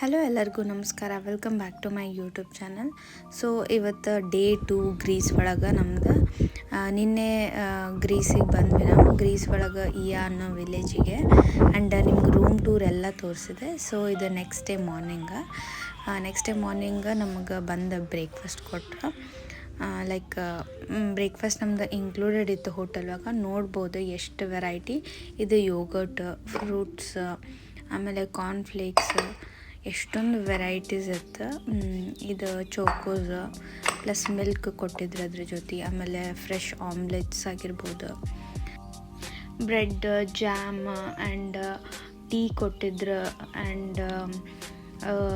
Hello ಎಲ್ಲರಿಗೂ ನಮಸ್ಕಾರ. Welcome back to my YouTube channel so ಇವತ್ತು ಡೇ ಟು ಗ್ರೀಸ್ ಒಳಗೆ ನಮ್ದು. ನಿನ್ನೆ ಗ್ರೀಸಿಗೆ ಬಂದ್ವಿ ನಾವು. ಗ್ರೀಸ್ ಒಳಗೆ ಇಯಾ ಅನ್ನೋ ವಿಲೇಜಿಗೆ ಆ್ಯಂಡ್ ನಿಮ್ಗೆ ರೂಮ್ ಟೂರ್ ಎಲ್ಲ ತೋರಿಸಿದೆ. ಸೊ ಇದು next day morning next day morning ನಮಗೆ ಬಂದ ಬ್ರೇಕ್ಫಾಸ್ಟ್ ಕೊಟ್ಟರು ಲೈಕ್ ಬ್ರೇಕ್ಫಾಸ್ಟ್ ನಮ್ದು ಇನ್ಕ್ಲೂಡೆಡ್ ಇತ್ತು ಹೋಟೆಲ್ ಒಳಗೆ. ನೋಡ್ಬೋದು ಎಷ್ಟು ವೆರೈಟಿ ಇದು ಯೋಗರ್ಟ್ ಫ್ರೂಟ್ಸ್ ಆಮೇಲೆ ಕಾರ್ನ್ಫ್ಲೇಕ್ಸ್ ಎಷ್ಟೊಂದು ವೆರೈಟೀಸ್ ಇತ್ತು ಇದು ಚೋಕೋಸ್ ಪ್ಲಸ್ ಮಿಲ್ಕ್ ಕೊಟ್ಟಿದ್ರು ಅದ್ರ ಜೊತೆ, ಆಮೇಲೆ ಫ್ರೆಶ್ ಆಮ್ಲೆಟ್ಸ್ ಆಗಿರ್ಬೋದು. ಬ್ರೆಡ್, ಜಾಮ್ ಆ್ಯಂಡ್ ಟೀ ಕೊಟ್ಟಿದ್ರು ಆ್ಯಂಡ್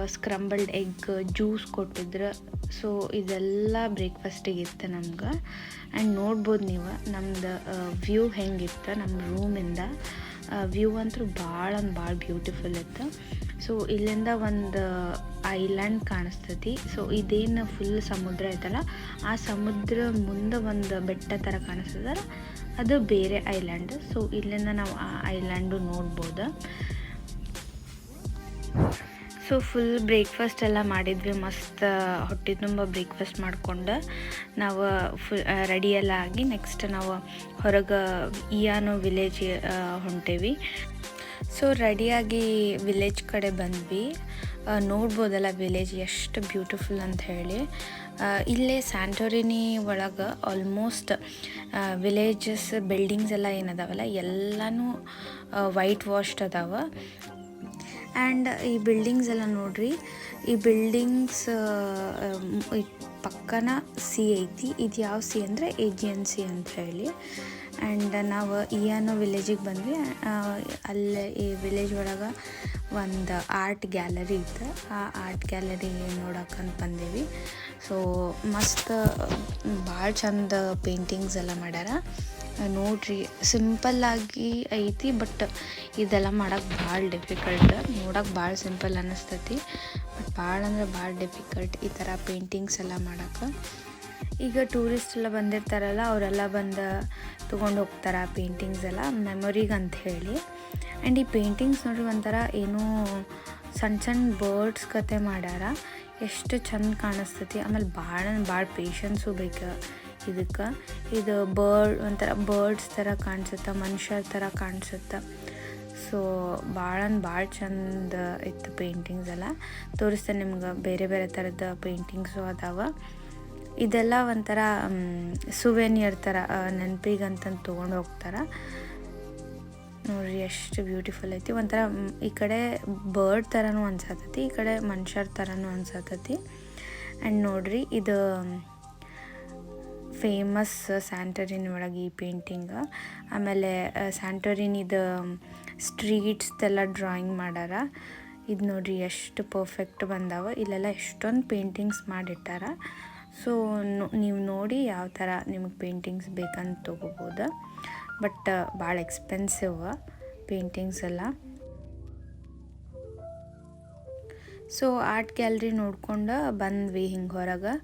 ಸ್ಕ್ರಂಬಲ್ಡ್ ಎಗ್ ಜ್ಯೂಸ್ ಕೊಟ್ಟಿದ್ರು. ಸೊ, ಇದೆಲ್ಲ ಬ್ರೇಕ್ಫಾಸ್ಟಿಗೆ ಇತ್ತು ನಮ್ಗೆ. ಆ್ಯಂಡ್ ನೋಡ್ಬೋದು ನೀವು, ನಮ್ದು ವ್ಯೂ ಹೆಂಗಿತ್ತು ನಮ್ಮ ರೂಮಿಂದ. ವ್ಯೂ ಅಂತೂ ಭಾಳ ಅಂದ್ರೆ ಭಾಳ ಬ್ಯೂಟಿಫುಲ್ ಇತ್ತು. ಸೊ ಇಲ್ಲಿಂದ ಒಂದು ಐಲ್ಯಾಂಡ್ ಕಾಣಿಸ್ತೈತಿ. ಸೊ ಇದೇನು ಫುಲ್ ಸಮುದ್ರ ಐತಲ್ಲ, ಆ ಸಮುದ್ರ ಮುಂದೆ ಒಂದು ಬೆಟ್ಟ ಥರ ಕಾಣಿಸ್ತದಲ್ಲ, ಅದು ಬೇರೆ ಐಲ್ಯಾಂಡ್ ಸೊ ಇಲ್ಲಿಂದ ನಾವು ಆ ಐಲ್ಯಾಂಡು ನೋಡ್ಬೋದು. ಸೊ ಫುಲ್ ಬ್ರೇಕ್ಫಾಸ್ಟ್ ಎಲ್ಲ ಮಾಡಿದ್ವಿ, ಮಸ್ತ್, ಹೊಟ್ಟೆ ತುಂಬ ಬ್ರೇಕ್ಫಾಸ್ಟ್ ಮಾಡ್ಕೊಂಡು. ನಾವು ಫು ರೆಡಿ ಎಲ್ಲ ಆಗಿ ನೆಕ್ಸ್ಟ್ ನಾವು ಹೊರಗೆ, ಇಯಾನೋ ವಿಲೇಜ್ ಹೊಂಟೇವಿ. ಸೊ ರೆಡಿಯಾಗಿ ವಿಲೇಜ್ ಕಡೆ ಬಂದ್ವಿ. ನೋಡ್ಬೋದಲ್ಲ ವಿಲೇಜ್ ಎಷ್ಟು ಬ್ಯೂಟಿಫುಲ್ ಅಂತ ಹೇಳಿ. ಇಲ್ಲೇ ಸ್ಯಾಂಟೋರಿನಿ ಒಳಗೆ ಆಲ್ಮೋಸ್ಟ್ ವಿಲೇಜಸ್, ಬಿಲ್ಡಿಂಗ್ಸ್ ಎಲ್ಲ ಏನದಾವಲ್ಲ, ಎಲ್ಲನೂ ವೈಟ್ ವಾಶ್ಡ್ ಅದಾವ. ಆ್ಯಂಡ್ ಈ ಬಿಲ್ಡಿಂಗ್ಸ್ ಎಲ್ಲ ನೋಡ್ರಿ, ಈ ಬಿಲ್ಡಿಂಗ್ಸ್ ಪಕ್ಕನ ಸಿ ಐತಿ ಇದು ಯಾವ ಸಿ ಅಂದರೆ ಏಜಿಯನ್ ಸಿ ಅಂತ ಹೇಳಿ. ಆ್ಯಂಡ್ ನಾವು ಇಯಾನೋ ವಿಲೇಜಿಗೆ ಬಂದ್ವಿ. ಅಲ್ಲಿ ಈ ವಿಲೇಜ್ ಒಳಗೆ ಒಂದು ಆರ್ಟ್ ಗ್ಯಾಲರಿ ಇತ್ತು. ಆ ಆರ್ಟ್ ಗ್ಯಾಲರಿ ನೋಡಕ್ಕಂತ ಬಂದೀವಿ. ಸೊ ಮಸ್ತ್, ಭಾಳ ಚಂದ ಪೇಂಟಿಂಗ್ಸ್ ಎಲ್ಲ ಮಾಡ್ಯಾರ. ನೋಡ್ರಿ ಸಿಂಪಲ್ಲಾಗಿ ಐತಿ ಬಟ್ ಇದೆಲ್ಲ ಮಾಡೋಕ್ಕೆ ಭಾಳ ಡಿಫಿಕಲ್ಟ್ ನೋಡಕ್ಕೆ ಭಾಳ ಸಿಂಪಲ್ ಅನ್ನಿಸ್ತೈತಿ ಬಟ್ ಭಾಳ ಅಂದ್ರೆ ಭಾಳ ಡಿಫಿಕಲ್ಟ್ ಈ ಥರ ಪೇಂಟಿಂಗ್ಸ್ ಎಲ್ಲ ಮಾಡಕ್ಕೆ ಈಗ ಟೂರಿಸ್ಟ್ ಎಲ್ಲ ಬಂದಿರ್ತಾರಲ್ಲ, ಅವರೆಲ್ಲ ಬಂದು ತೊಗೊಂಡು ಹೋಗ್ತಾರೆ ಪೇಂಟಿಂಗ್ಸ್ ಎಲ್ಲ ಮೆಮೊರಿಗೆ ಅಂತ ಹೇಳಿ. ಆ್ಯಂಡ್ ಈ ಪೇಂಟಿಂಗ್ಸ್ ನೋಡ್ರಿ ಒಂಥರ ಏನೂ ಸಣ್ಣ ಸಣ್ಣ ಬರ್ಡ್ಸ್ ಕತೆ ಮಾಡ್ಯಾರ. ಎಷ್ಟು ಚಂದ ಕಾಣಿಸ್ತೈತಿ. ಆಮೇಲೆ ಭಾಳ ಭಾಳ ಪೇಷನ್ಸು ಬೇಕು ಇದಕ್ಕೆ. ಇದು ಬರ್ಡ್ ಒಂಥರ ಬರ್ಡ್ಸ್ ಥರ ಕಾಣಿಸುತ್ತೆ, ಮನುಷ್ಯರ ಥರ ಕಾಣಿಸುತ್ತೆ. ಸೊ ಭಾಳ ಭಾಳ ಚಂದ ಇತ್ತು ಪೇಂಟಿಂಗ್ಸ್ ಎಲ್ಲ. ತೋರಿಸ್ತೇನೆ ನಿಮ್ಗೆ, ಬೇರೆ ಬೇರೆ ಥರದ ಪೇಂಟಿಂಗ್ಸು ಅದಾವ. ಇದೆಲ್ಲ ಒಂಥರ ಸುವೆನಿಯರ್ ಥರ ನೆನಪಿಗೆ ಅಂತಂದು ತೊಗೊಂಡು ಹೋಗ್ತಾರೆ. ನೋಡ್ರಿ ಎಷ್ಟು ಬ್ಯೂಟಿಫುಲ್ ಐತಿ. ಒಂಥರ ಈ ಕಡೆ ಬರ್ಡ್ ಥರನೂ ಅನ್ಸತೈತಿ, ಈ ಕಡೆ ಮನುಷ್ಯರ ಥರನೂ ಅನ್ಸತೈತಿ. ಆ್ಯಂಡ್ ನೋಡ್ರಿ ಇದು ಫೇಮಸ್ ಸ್ಯಾಂಟರಿನ್ ಒಳಗೆ ಈ ಪೇಂಟಿಂಗ್ ಆಮೇಲೆ ಸ್ಯಾಂಟರಿನ್ ಇದು ಸ್ಟ್ರೀಟ್ಸ್ದೆಲ್ಲ ಡ್ರಾಯಿಂಗ್ ಮಾಡ್ಯಾರ ಇದು ನೋಡ್ರಿ ಎಷ್ಟು ಪರ್ಫೆಕ್ಟ್ ಬಂದಾವ. ಇಲ್ಲೆಲ್ಲ ಎಷ್ಟೊಂದು ಪೇಂಟಿಂಗ್ಸ್ ಮಾಡಿಟ್ಟಾರ. ಸೊ ನೀವು ನೋಡಿ ಯಾವ ಥರ ನಿಮಗೆ ಪೇಂಟಿಂಗ್ಸ್ ಬೇಕಂತ ತೊಗೋಬೋದು. ಬಟ್ ಭಾಳ ಎಕ್ಸ್ಪೆನ್ಸಿವ್ ಪೇಂಟಿಂಗ್ಸ್ ಎಲ್ಲ. ಸೊ ಆರ್ಟ್ ಗ್ಯಾಲ್ರಿ ನೋಡ್ಕೊಂಡು ಬಂದ್ವಿ ಹಿಂಗೆ ಹೊರಗೆ.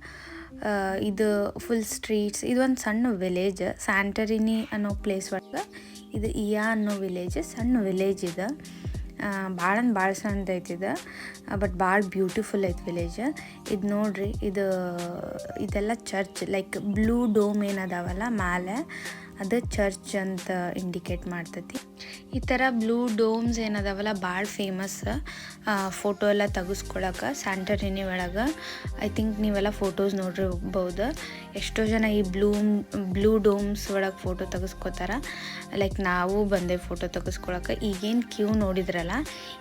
ಇದು ಫುಲ್ ಸ್ಟ್ರೀಟ್ಸ್ ಇದೊಂದು ಸಣ್ಣ ವಿಲೇಜ್ ಸ್ಯಾಂಟರಿನಿ ಅನ್ನೋ ಪ್ಲೇಸ್ ಒಳಗೆ. ಇದು ಇಯಾ ಅನ್ನೋ ವಿಲೇಜ್ ಸಣ್ಣ ವಿಲೇಜ್ ಇದೆ. ಭಾಳ ಅಂದ್ರೆ ಭಾಳ ಸಣ್ಣದು ಐತಿ ಇದು. ಬಟ್ ಭಾಳ ಬ್ಯೂಟಿಫುಲ್ ಐತಿ ವಿಲೇಜ್ ಇದು ನೋಡ್ರಿ, ಇದು, ಇದೆಲ್ಲ ಚರ್ಚ್ ಲೈಕ್ ಬ್ಲೂ ಡೋಮ್ ಏನದಾವಲ್ಲ ಮ್ಯಾಲೆ. ಅದು ಚರ್ಚ್ ಅಂತ ಇಂಡಿಕೇಟ್ ಮಾಡ್ತೈತಿ. ಈ ಥರ ಬ್ಲೂ ಡೋಮ್ಸ್ ಏನದವಲ್ಲ ಭಾಳ ಫೇಮಸ್ ಫೋಟೋ ಎಲ್ಲ ತೆಗೆಸ್ಕೊಳಕ್ಕೆ ಸ್ಯಾಂಟರಿನಿ ಒಳಗೆ ಐ ಥಿಂಕ್ ನೀವೆಲ್ಲ ಫೋಟೋಸ್ ನೋಡಿರ್ಬೋದು ಎಷ್ಟೋ ಜನ ಈ ಬ್ಲೂ ಬ್ಲೂ ಡೋಮ್ಸ್ ಒಳಗೆ ಫೋಟೋ ತೆಗೆಸ್ಕೊತಾರ. ಲೈಕ್ ನಾವು ಬಂದೆ ಫೋಟೋ ತೆಗೆಸ್ಕೊಳಕ್ಕೆ ಈಗೇನು ಕ್ಯೂ ನೋಡಿದ್ರಲ್ಲ,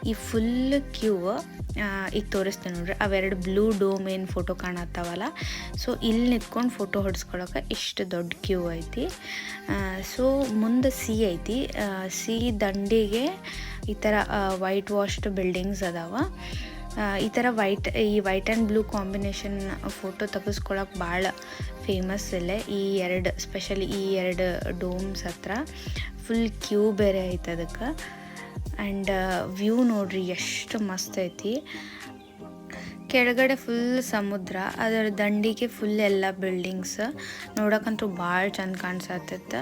ಈ ಫುಲ್ ಕ್ಯೂ ಈಗ ತೋರಿಸ್ತೀನಿ ನೋಡ್ರಿ. ಅವೆರಡು ಬ್ಲೂ ಡೋಮ್ ಏನು ಫೋಟೋ ಕಾಣತ್ತವಲ್ಲ. ಸೊ ಇಲ್ಲಿ ನಿಂತ್ಕೊಂಡು ಫೋಟೋ ಹೊಡ್ಸ್ಕೊಳಕ್ಕೆ ಇಷ್ಟು ದೊಡ್ಡ ಕ್ಯೂ ಐತಿ. ಸೊ ಮುಂದೆ ಸಿ ಐತಿ. ಸಿ ದಂಡಿಗೆ ಈ ಥರ ವೈಟ್ ವಾಶ್ಡ್ ಬಿಲ್ಡಿಂಗ್ಸ್ ಅದಾವ. ಈ ಥರ ವೈಟ್ ಈ white and blue combination photo ತೆಗೆಸ್ಕೊಳಕ್ಕೆ ಭಾಳ ಫೇಮಸ್ ಇಲ್ಲೇ ಈ ಎರಡು ಸ್ಪೆಷಲಿ ಈ ಎರಡು ಡೋಮ್ಸ್ ಹತ್ರ. ಫುಲ್ ಕ್ಯೂ ಬೇರೆ ಐತೆ ಅದಕ್ಕೆ. ಆ್ಯಂಡ್ ವ್ಯೂ ನೋಡ್ರಿ, ಎಷ್ಟು ಮಸ್ತ್ ಐತಿ. ಕೆಳಗಡೆ ಫುಲ್ ಸಮುದ್ರ, ಅದರ ದಂಡಿಗೆ ಫುಲ್ ಎಲ್ಲ ಬಿಲ್ಡಿಂಗ್ಸ್ ನೋಡೋಕ್ಕಂತೂ ಭಾಳ ಚಂದ ಕಾಣಿಸತ್ತಿತ್ತು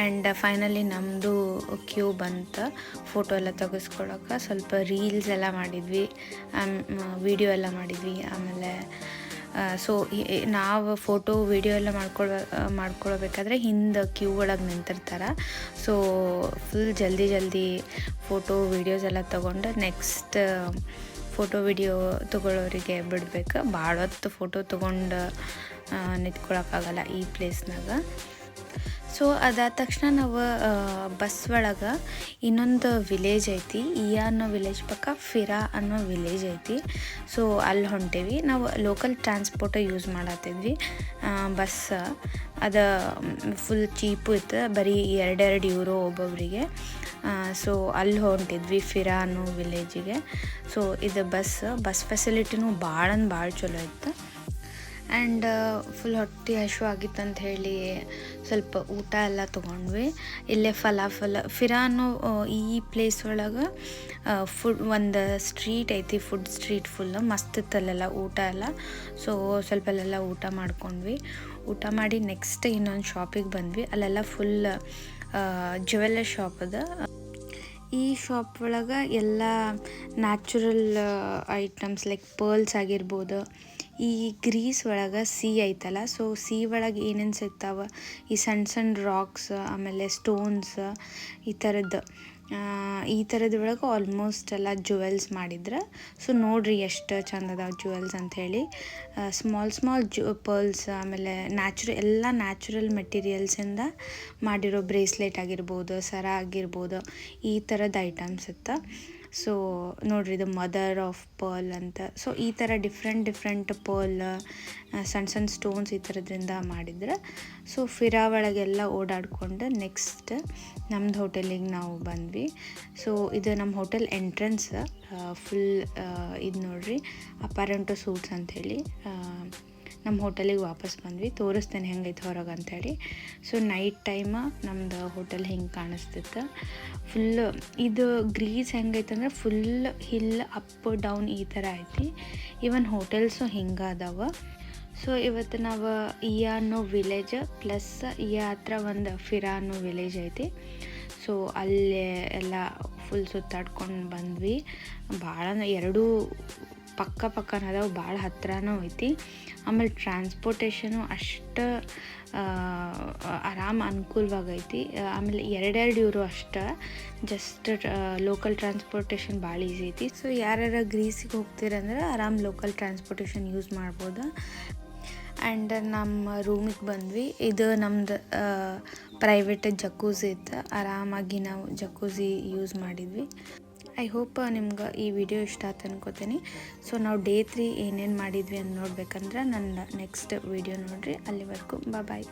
ಆ್ಯಂಡ್ ಫೈನಲಿ ನಮ್ಮದು ಕ್ಯೂ ಬಂತು ಫೋಟೋ ಎಲ್ಲ ತೆಗೆಸ್ಕೊಳಕ್ಕೆ ಸ್ವಲ್ಪ ರೀಲ್ಸ್ ಎಲ್ಲ ಮಾಡಿದ್ವಿ ವಿಡಿಯೋ ಎಲ್ಲ ಮಾಡಿದ್ವಿ. ಆಮೇಲೆ ಸೊ ನಾವು ಫೋಟೋ ವಿಡಿಯೋ ಎಲ್ಲ ಮಾಡ್ಕೊಳ್ಬ ಮಾಡ್ಕೊಳ್ಬೇಕಾದ್ರೆ ಹಿಂದೆ ಕ್ಯೂ ಒಳಗೆ ನಿಂತಿರ್ತಾರೆ. ಸೊ ಫುಲ್ ಜಲ್ದಿ ಜಲ್ದಿ ಫೋಟೋ ವೀಡಿಯೋಸ್ ಎಲ್ಲ ತೊಗೊಂಡು ನೆಕ್ಸ್ಟ್ ಫೋಟೋ ವಿಡಿಯೋ ತೊಗೊಳ್ಳೋರಿಗೆ ಬಿಡ್ಬೇಕು. ಭಾಳ ಹೊತ್ತು ಫೋಟೋ ತೊಗೊಂಡು ನಿಂತ್ಕೊಳಕ್ಕಾಗಲ್ಲ ಈ ಪ್ಲೇಸ್ನಾಗ ಸೊ ಅದಾದ ತಕ್ಷಣ ನಾವು ಬಸ್ ಒಳಗೆ ಇನ್ನೊಂದು ವಿಲೇಜ್ ಐತಿ. ಇಯಾ ಅನ್ನೋ ವಿಲೇಜ್ ಪಕ್ಕ ಫಿರಾ ಅನ್ನೋ ವಿಲೇಜ್ ಐತಿ. ಸೊ ಅಲ್ಲಿ ಹೊಂಟೇವಿ. ನಾವು ಲೋಕಲ್ ಟ್ರಾನ್ಸ್ಪೋರ್ಟ ಯೂಸ್ ಮಾಡತ್ತಿದ್ವಿ ಬಸ್ ಅದು ಫುಲ್ ಚೀಪು ಇತ್ತು. ಬರೀ ಎರಡೆರಡು ಯೂರೋ ಒಬ್ಬೊಬ್ಬರಿಗೆ ಸೊ ಅಲ್ಲಿ ಹೊಂಟಿದ್ವಿ ಫಿರಾ ಅನ್ನೋ ವಿಲೇಜಿಗೆ ಸೊ ಇದು ಬಸ್ ಬಸ್ ಫೆಸಿಲಿಟಿನೂ ಭಾಳ ಭಾಳ ಚಲೋ ಇತ್ತು. ಆ್ಯಂಡ್ ಫುಲ್ ಹೊಟ್ಟೆ ಹಶು ಆಗಿತ್ತಂತ ಹೇಳಿ ಸ್ವಲ್ಪ ಊಟ ಎಲ್ಲ ತೊಗೊಂಡ್ವಿ. ಇಲ್ಲೇ ಫಲಾಫಲ ಫಿರಾ ಅನ್ನೋ ಈ ಪ್ಲೇಸ್ ಒಳಗೆ ಫುಡ್ ಒಂದು ಸ್ಟ್ರೀಟ್ ಐತಿ ಫುಡ್ ಸ್ಟ್ರೀಟ್ ಫುಲ್ಲು ಮಸ್ತ್ ಇತ್ತಲ್ಲೆಲ್ಲ ಊಟ ಎಲ್ಲ. ಸೊ ಸ್ವಲ್ಪ ಅಲ್ಲೆಲ್ಲ ಊಟ ಮಾಡ್ಕೊಂಡ್ವಿ. ಊಟ ಮಾಡಿ ನೆಕ್ಸ್ಟ್ ಇನ್ನೊಂದು ಶಾಪಿಗೆ ಬಂದ್ವಿ. ಅಲ್ಲೆಲ್ಲ ಫುಲ್ ಜ್ಯುವೆಲ್ಲರ್ ಶಾಪ್ ಅದ. ಈ ಶಾಪ್ ಒಳಗೆ ಎಲ್ಲ ನ್ಯಾಚುರಲ್ ಐಟಮ್ಸ್ ಲೈಕ್ ಪರ್ಲ್ಸ್ ಆಗಿರ್ಬೋದು ಈ ಗ್ರೀಸ್ ಒಳಗೆ ಸಿ ಐತಲ್ಲ ಸೊ ಸಿ ಒಳಗೆ ಏನೇನು ಸಿಗ್ತಾವ ಈ ಸಣ್ಣ ಸಣ್ಣ ರಾಕ್ಸ್ ಆಮೇಲೆ ಸ್ಟೋನ್ಸ್ ಈ ಥರದ್ದು ಈ ಥರದ ಒಳಗೆ ಆಲ್ಮೋಸ್ಟ್ ಎಲ್ಲ ಜುವೆಲ್ಸ್ ಮಾಡಿದ್ರೆ. ಸೊ ನೋಡ್ರಿ ಎಷ್ಟು ಚಂದ ಅದಾವ ಜುವೆಲ್ಸ್ ಅಂಥೇಳಿ ಸ್ಮಾಲ್ ಸ್ಮಾಲ್ ಜು ಪರ್ಲ್ಸ್ ಆಮೇಲೆ ನ್ಯಾಚುರ ಎಲ್ಲ ನ್ಯಾಚುರಲ್ ಮೆಟೀರಿಯಲ್ಸಿಂದ ಮಾಡಿರೋ ಬ್ರೇಸ್ಲೆಟ್ ಆಗಿರ್ಬೋದು, ಸರ ಆಗಿರ್ಬೋದು, ಈ ಥರದ ಐಟಮ್ಸ್ ಇತ್ತು. ಸೊ ನೋಡಿರಿ ಇದು ಮದರ್ ಆಫ್ ಪರ್ಲ್ ಅಂತ. ಸೊ ಈ ಥರ ಡಿಫ್ರೆಂಟ್ ಡಿಫ್ರೆಂಟ್ ಪರ್ಲ್ ಸಣ್ಣ ಸಣ್ಣ ಸ್ಟೋನ್ಸ್ ಈ ಥರದ್ರಿಂದ ಮಾಡಿದ್ರೆ. ಸೊ ಫಿರಾ ಒಳಗೆಲ್ಲ ಓಡಾಡಿಕೊಂಡು ನೆಕ್ಸ್ಟ್ ನಮ್ಮದು ಹೋಟೆಲಿಗೆ ನಾವು ಬಂದ್ವಿ. ಸೊ ಇದು ನಮ್ಮ ಹೋಟೆಲ್ ಎಂಟ್ರೆನ್ಸ್ ಫುಲ್ ಇದು ನೋಡ್ರಿ ಅಪಾರೆಂಟೋ ಸೂಟ್ಸ್ ಅಂಥೇಳಿ ನಮ್ಮ ಹೋಟೆಲಿಗೆ ವಾಪಸ್ ಬಂದ್ವಿ. ತೋರಿಸ್ತೇನೆ ಹೆಂಗೈತೆ ಹೊರಗೆ ಅಂಥೇಳಿ. ಸೊ ನೈಟ್ ಟೈಮ ನಮ್ದು ಹೋಟೆಲ್ ಹಿಂಗೆ ಕಾಣಿಸ್ತಿತ್ತು. ಫುಲ್ ಇದು ಗ್ರೀಸ್ ಹೆಂಗೈತೆ ಅಂದ್ರೆ ಫುಲ್ ಹಿಲ್ ಅಪ್ ಡೌನ್ ಈ ಥರ ಐತಿ. ಈವನ್ ಹೋಟೆಲ್ಸು ಹಿಂಗೆ ಅದಾವ. ಸೊ ಇವತ್ತು ನಾವು ಇಯಾನೋ ವಿಲೇಜ್ ಪ್ಲಸ್ ಇಯಾ ಹತ್ರ ಒಂದು ಫಿರಾನೋ ವಿಲೇಜ್ ಐತಿ. ಸೊ ಅಲ್ಲೇ ಎಲ್ಲ ಫುಲ್ ಸುತ್ತಾಡ್ಕೊಂಡು ಬಂದ್ವಿ. ಭಾಳ ಎರಡೂ ಪಕ್ಕ ಪಕ್ಕನ ಅದಾವೆ ಭಾಳ ಹತ್ತಿರನೂ ಐತಿ. ಆಮೇಲೆ ಟ್ರಾನ್ಸ್ಪೋರ್ಟೇಷನು ಅಷ್ಟು ಆರಾಮ ಅನುಕೂಲವಾಗೈತಿ ಆಮೇಲೆ ಎರಡೆರಡು ಇವರು ಅಷ್ಟು ಜಸ್ಟ್ ಲೋಕಲ್ ಟ್ರಾನ್ಸ್ಪೋರ್ಟೇಷನ್ ಭಾಳ ಈಸಿ ಐತಿ. ಸೊ ಯಾರ್ಯಾರ ಗ್ರೀಸಿಗೆ ಹೋಗ್ತೀರಂದ್ರೆ ಆರಾಮ್ ಲೋಕಲ್ ಟ್ರಾನ್ಸ್ಪೋರ್ಟೇಷನ್ ಯೂಸ್ ಮಾಡ್ಬೋದು. ಆ್ಯಂಡ್ ನಮ್ಮ ರೂಮಿಗೆ ಬಂದ್ವಿ. ಇದು ನಮ್ದು ಪ್ರೈವೇಟ್ ಜಕೂಸಿ ಇತ್ತು. ಆರಾಮಾಗಿ ನಾವು ಜಕೂಸಿ ಯೂಸ್ ಮಾಡಿದ್ವಿ. ಐ ಹೋಪ್ ನಿಮ್ಗೆ ಈ ವಿಡಿಯೋ ಇಷ್ಟ ಆಯ್ತು ಅನ್ಕೋತೀನಿ. ಸೊ ನಾವು ಡೇ ತ್ರೀ ಏನೇನು ಮಾಡಿದ್ವಿ ಅಂತ ನೋಡ್ಬೇಕಂದ್ರೆ ನನ್ನ ನೆಕ್ಸ್ಟ್ ವಿಡಿಯೋ ನೋಡಿರಿ. ಅಲ್ಲಿವರೆಗೂ ಬಾಯ್